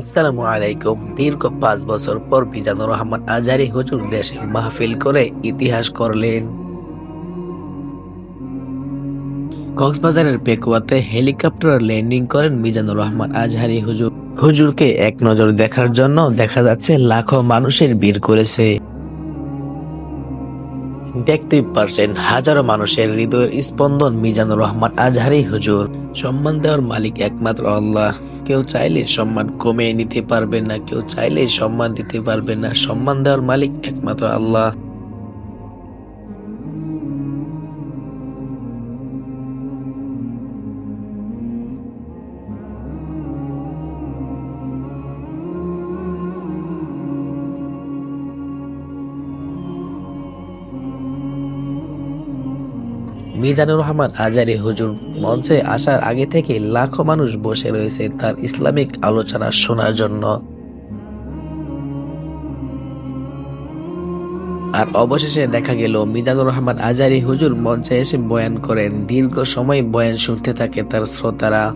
আসসালামু আলাইকুম। দীর্ঘ পাঁচ বছর পর মিজানুর রহমান আজারি হুজুর দেশে মাহফিল করে ইতিহাস করলেন। কক্সবাজারের পেকুয়াতে হেলিকপ্টার ল্যান্ডিং করেন মিজানুর রহমান আজহারি হুজুর। হুজুরকে এক নজর দেখার জন্য দেখা যাচ্ছে লাখো মানুষের ভিড় করেছে। দেখতেই পারছেন হাজারো মানুষের হৃদয়ের স্পন্দন মিজানুর রহমান আজহারি হুজুর। সম্মান দেওয়ার মালিক একমাত্র আল্লাহ। কেউ চাইলে সম্মান কমিয়ে নিতে পারবে না, কেউ চাইলে সম্মান দিতে পারবে না। সম্মান দেওয়ার মালিক একমাত্র আল্লাহ। মিজানুর রহমান আজারি হুজুর মঞ্চে আসার আগে থেকে লাখো মানুষ বসে রয়েছে তার ইসলামিক আলোচনা শোনার জন্য। আর অবশেষে দেখা গেল, মিজানুর রহমান আজারি হুজুর মঞ্চে এসে বয়ান করেন। দীর্ঘ সময় বয়ান শুনতে থাকে তার শ্রোতারা।